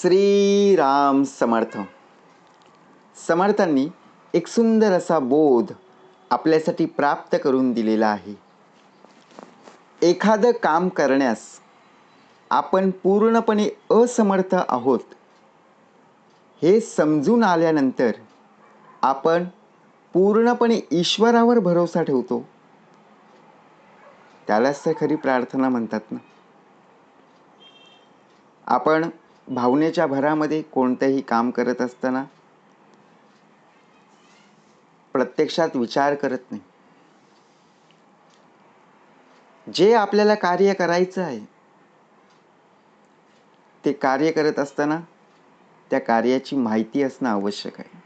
श्रीराम समर्थ. समर्थांनी एक सुंदर असा बोध आपल्यासाठी प्राप्त करून दिलेला आहे. एखादं काम करण्यास आपण पूर्णपणे असमर्थ आहोत हे समजून आल्यानंतर आपण पूर्णपणे ईश्वरावर भरोसा ठेवतो. त्यालाच तर खरी प्रार्थना म्हणतात ना. आपण भावनेच्या भरामध्ये कोणतंही काम करत असताना प्रत्यक्षात विचार करत नाही. जे आपल्याला कार्य करायचं आहे ते कार्य करत असताना त्या कार्याची माहिती असणं आवश्यक आहे.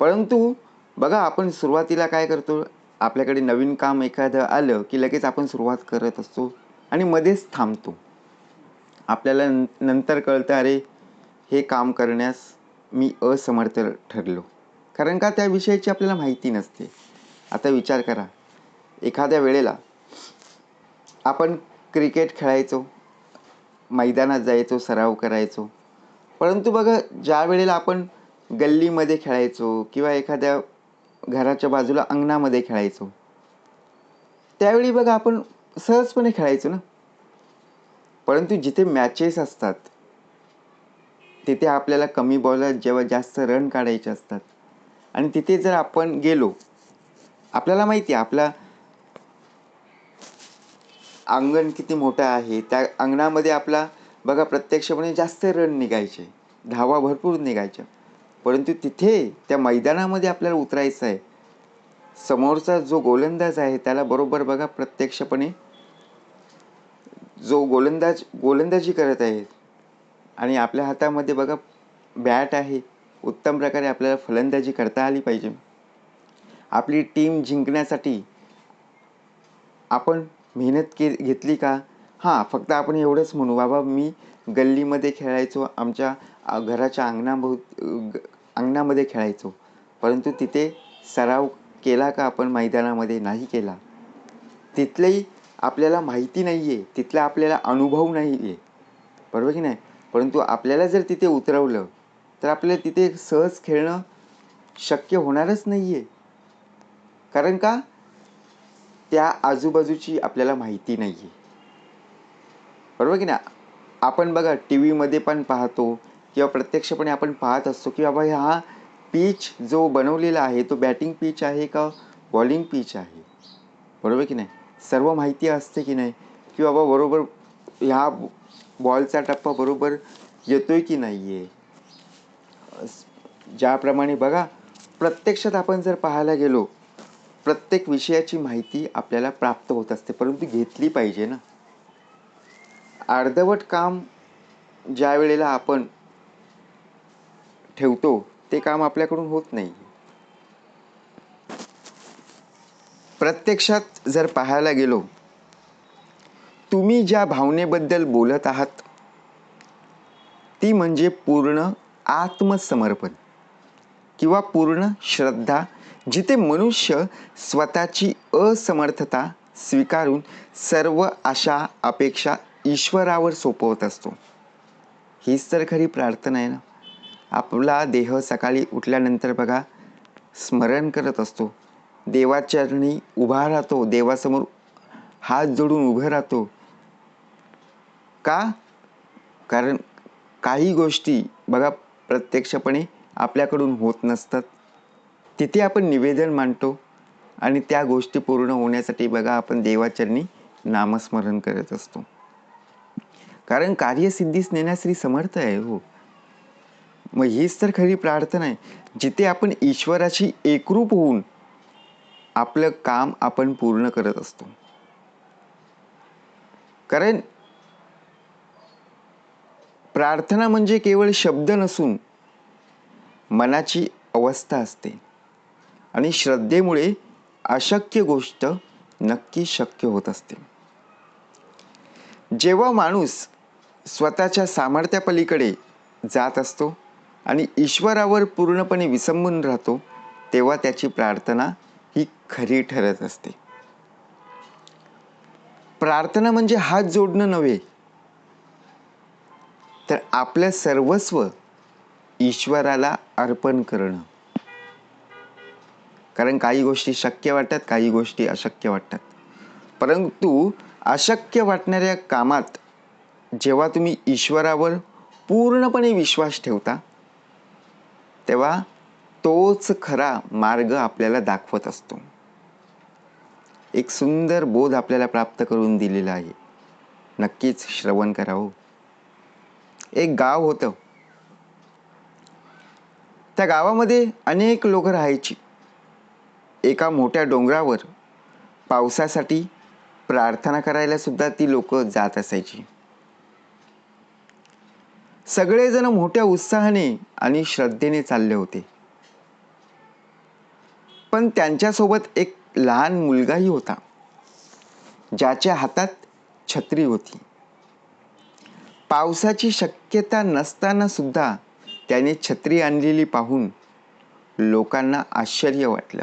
परंतु बघा आपण सुरुवातीला काय करतो? आपल्याकडे नवीन काम एखादं आलं की लगेच आपण सुरुवात करत असतो आणि मध्येच थांबतो. आपल्याला न नंतर कळतं अरे हे काम करण्यास मी असमर्थ ठरलो. कारण का? त्या विषयाची आपल्याला माहिती नसते. आता विचार करा. एखाद्या वेळेला आपण क्रिकेट खेळायचो मैदानात जायचो सराव करायचो. परंतु बघा ज्या वेळेला आपण गल्लीमध्ये खेळायचो किंवा एखाद्या घराच्या बाजूला अंगणामध्ये खेळायचो त्यावेळी बघा आपण सहजपणे खेळायचो ना? परंतु जिथे मॅचेस असतात तिथे आपल्याला कमी बॉलर जेव्हा जास्त रन काढायचे असतात. आणि तिथे जर आपण गेलो आपल्याला माहिती आहे आपला अंगण किती मोठं आहे त्या अंगणामध्ये आपला बघा प्रत्यक्षपणे जास्त रन निघायचे धावा भरपूर निघायच्या. परंतु तिथे त्या मैदानामध्ये आपल्याला उतरायचं आहे. समोरचा जो गोलंदाज आहे त्याला बरोबर बघा प्रत्यक्षपणे जो गोलंदाज गोलंदाजी करत आहे आणि आपल्या हातामध्ये बघा बॅट आहे उत्तम प्रकारे आपल्याला फलंदाजी करता आली पाहिजे. आपली टीम जिंकण्यासाठी आपण मेहनत के घेतली का? हां फक्त आपण एवढंच म्हणू. बाबा मी गल्लीमध्ये खेळायचो आमच्या घराच्या अंगणाभोव अंगणामध्ये खेळायचो. परंतु तिथे सराव केला का आपण? मैदानामध्ये नाही केला. तिथलंही आपल्याला माहिती नाही आहे तिथला आपल्याला अनुभव नाही आहे बरोबर की नाही? परंतु आपल्याला जर तिथे उतरवलं तर आपल्याला तिथे सहज खेळणं शक्य होणारच नाही आहे कारण का? त्या आजूबाजूची आपल्याला माहिती नाही आहे बरोबर की नाही? आपण बघा टी व्हीमध्ये पण पाहतो किंवा प्रत्यक्षपणे आपण पाहत असतो की बाबा हा पीच जो बनवलेला आहे तो बॅटिंग पीच आहे का बॉलिंग पीच आहे? बरोबर की नाही? सर्व माहिती असते की नाही? की बाबा बरोबर ह्या बॉलचा टप्पा बरोबर येतो आहे की नाही आहे ज्याप्रमाणे बघा प्रत्यक्षात आपण जर पाहायला गेलो प्रत्येक विषयाची माहिती आपल्याला प्राप्त होत असते परंतु घेतली पाहिजे ना? अर्धवट काम ज्या वेळेला आपण ठेवतो ते काम आपल्याकडून होत नाही. प्रत्यक्षात जर पाहायला गेलो तुम्ही ज्या भावनेबद्दल बोलत आहात ती म्हणजे पूर्ण आत्मसमर्पण किंवा पूर्ण श्रद्धा जिथे मनुष्य स्वतःची असमर्थता स्वीकारून सर्व आशा अपेक्षा ईश्वरावर सोपवत असतो. हीच तर खरी प्रार्थना आहे ना? आपला देह सकाळी उठल्यानंतर बघा स्मरण करत असतो. देवाचरणी उभा राहतो देवासमोर हात जोडून उभं राहतो. का? कारण काही गोष्टी बघा प्रत्यक्षपणे आपल्याकडून होत नसतात. तिथे आपण निवेदन मांडतो आणि त्या गोष्टी पूर्ण होण्यासाठी बघा आपण देवाचरणी नामस्मरण करत असतो. कारण कार्यसिद्धीस नेण्यास समर्थ आहे हो. मग हीच तर खरी प्रार्थना आहे. जिथे आपण ईश्वराशी एकरूप होऊन आपलं काम आपण पूर्ण करत असतो. कारण प्रार्थना म्हणजे केवळ शब्द नसून मनाची अवस्था असते. आणि श्रद्धेमुळे अशक्य गोष्ट नक्की शक्य होत असते. जेव्हा माणूस स्वतःच्या सामर्थ्यापलीकडे जात असतो आणि ईश्वरावर पूर्णपणे विसंबून राहतो तेव्हा त्याची प्रार्थना ही खरी ठरत असते. प्रार्थना म्हणजे हात जोडणं नव्हे. तर आपलं सर्वस्व ईश्वराला अर्पण करणं. कारण काही गोष्टी शक्य वाटतात काही गोष्टी अशक्य वाटतात. परंतु अशक्य वाटणाऱ्या कामात जेव्हा तुम्ही ईश्वरावर पूर्णपणे विश्वास ठेवता तेव्हा तोच खरा मार्ग आपल्याला दाखवत असतो. एक सुंदर बोध आपल्याला प्राप्त करून दिलेला आहे. नक्कीच श्रवण करावं हो. एक गाव होतं. त्या गावामध्ये अनेक लोक राहायची. एका मोठ्या डोंगरावर पावसासाठी प्रार्थना करायला सुद्धा ती लोक जात असायची. सगळेजण मोठ्या उत्साहाने आणि श्रद्धेने चालले होते. पण त्यांच्यासोबत एक लहान मुलगाही होता. ज्याच्या हातात छत्री होती. पावसाची शक्यता नसताना सुद्धा त्याने छत्री आणलेली पाहून लोकांना आश्चर्य वाटलं.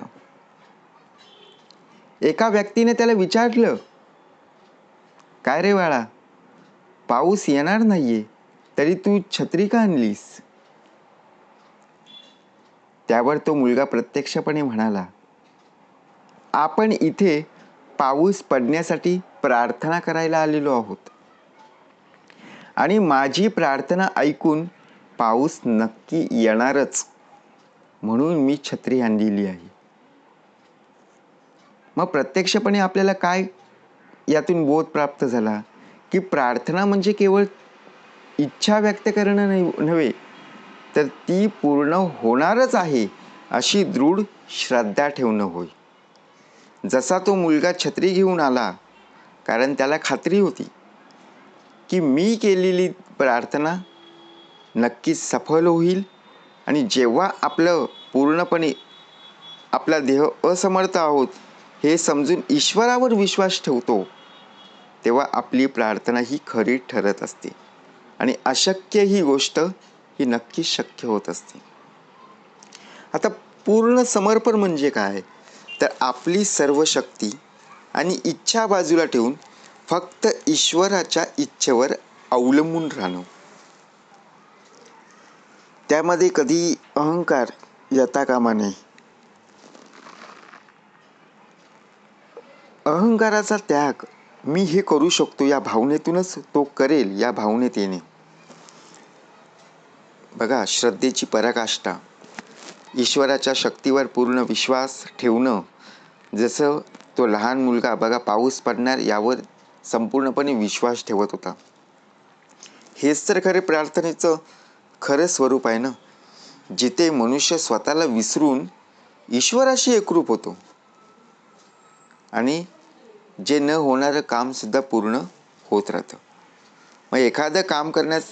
एका व्यक्तीने त्याला विचारलं काय रे बाळा पाऊस येणार नाहीये तरी तू छत्री का आणलीस? त्यावर तो मुलगा प्रत्यक्षपणे म्हणाला आपण इथे पाऊस पडण्यासाठी प्रार्थना करायला आलेलो आहोत. आणि माझी प्रार्थना ऐकून पाऊस नक्की येणारच म्हणून मी छत्री आणलेली आहे. मग प्रत्यक्षपणे आपल्याला काय यातून बोध प्राप्त झाला? की प्रार्थना म्हणजे केवळ इच्छा व्यक्त करणं नाही नव्हे तर ती पूर्ण होणारच आहे अशी दृढ श्रद्धा ठेवणं होय. जसा तो मुलगा छत्री घेऊन आला कारण त्याला खात्री होती की मी केलेली प्रार्थना नक्कीच सफल होईल आणि जेव्हा आपलं पूर्णपणे आपला देह असमर्थ आहोत हे समजून ईश्वरावर विश्वास ठेवतो तेव्हा आपली प्रार्थना ही खरी ठरत असते. आणि अशक्य ही गोष्ट ही नक्कीच शक्य होत असते. आता पूर्ण समर्पण म्हणजे काय? तर आपली सर्व शक्ती आणि इच्छा बाजूला ठेवून फक्त ईश्वराच्या इच्छेवर अवलंबून राहणं. त्यामध्ये कधी अहंकार येता कामा नये. अहंकाराचा त्याग मी हे करू शकतो या भावनेतूनच तो करेल या भावनेत येणे. बघा श्रद्धेची पराकाष्ठा. ईश्वराच्या शक्तीवर पूर्ण विश्वास ठेवणं जसं तो लहान मुलगा बघा पाऊस पडणार यावर संपूर्णपणे विश्वास ठेवत होता. हेच तर खरे प्रार्थनेचं खरं स्वरूप आहे ना? जिथे मनुष्य स्वतःला विसरून ईश्वराशी एकरूप होतो. आणि जे न होणारं कामसुद्धा पूर्ण होत राहतं. मग एखादं काम करण्यास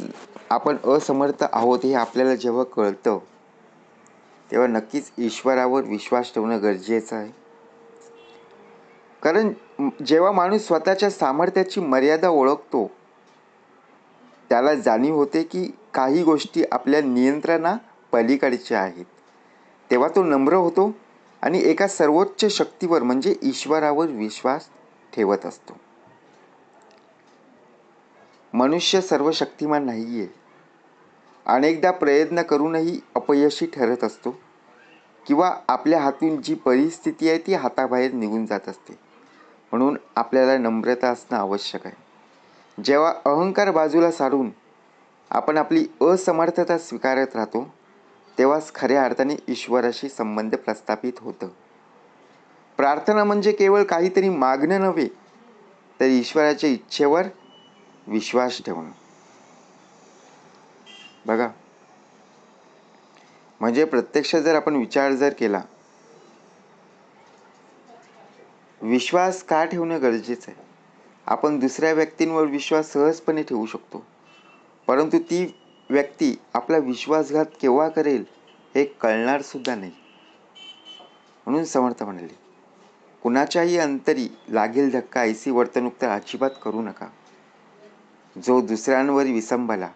आपण असमर्थ आहोत हे आपल्याला जेव्हा कळतं तेव्हा नक्कीच ईश्वरावर विश्वास ठेवणं गरजेचं आहे. कारण जेव्हा माणूस स्वतःच्या सामर्थ्याची मर्यादा ओळखतो त्याला जाणीव होते की काही गोष्टी आपल्या नियंत्रणा पलीकडच्या आहेत. तेव्हा तो नम्र होतो आणि एका सर्वोच्च शक्तीवर म्हणजे ईश्वरावर विश्वास ठेवत असतो. मनुष्य सर्व शक्तिमान नाही आहे अनेकदा प्रयत्न करूनही अपयशी ठरत असतो किंवा आपल्या हातून जी परिस्थिती आहे ती हाताबाहेर निघून जात असते. म्हणून आपल्याला नम्रता असणं आवश्यक आहे. जेव्हा अहंकार बाजूला सारून आपण आपली असमर्थता स्वीकारत राहतो तेव्हाच खऱ्या अर्थाने ईश्वराशी संबंध प्रस्थापित होतं. प्रार्थना म्हणजे केवळ काहीतरी मागणं नव्हे तर ईश्वराच्या इच्छेवर विश्वास ठेवणं. बघा. म्हणजे प्रत्यक्ष जर आपण विचार जर केला विश्वास का ठेवणं गरजेचं आहे? आपण दुसऱ्या व्यक्तींवर विश्वास सहजपणे ठेवू शकतो. परंतु ती व्यक्ती आपला विश्वासघात केव्हा करेल हे कळणार सुद्धा नाही. म्हणून समर्थ म्हणाले कुणाच्याही अंतरी लागेल धक्का ऐसी वर्तणूक तर अजिबात करू नका. जो दुसऱ्यांवर विसंबला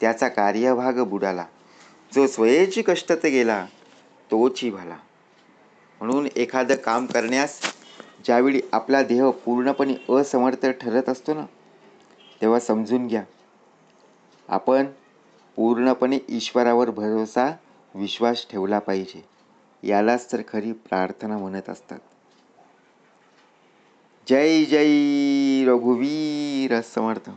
त्याचा कार्यभाग बुडाला. जो स्वयेची कष्टत गेला तोची भला. म्हणून एखादं काम करण्यास ज्यावेळी आपला देह पूर्णपणे असमर्थ ठरत असतो ना तेव्हा समजून घ्या. आपण पूर्णपणे ईश्वरावर भरोसा विश्वास ठेवला पाहिजे. यालाच तर खरी प्रार्थना म्हणत असतात. जय जय रघुवीर समर्थ.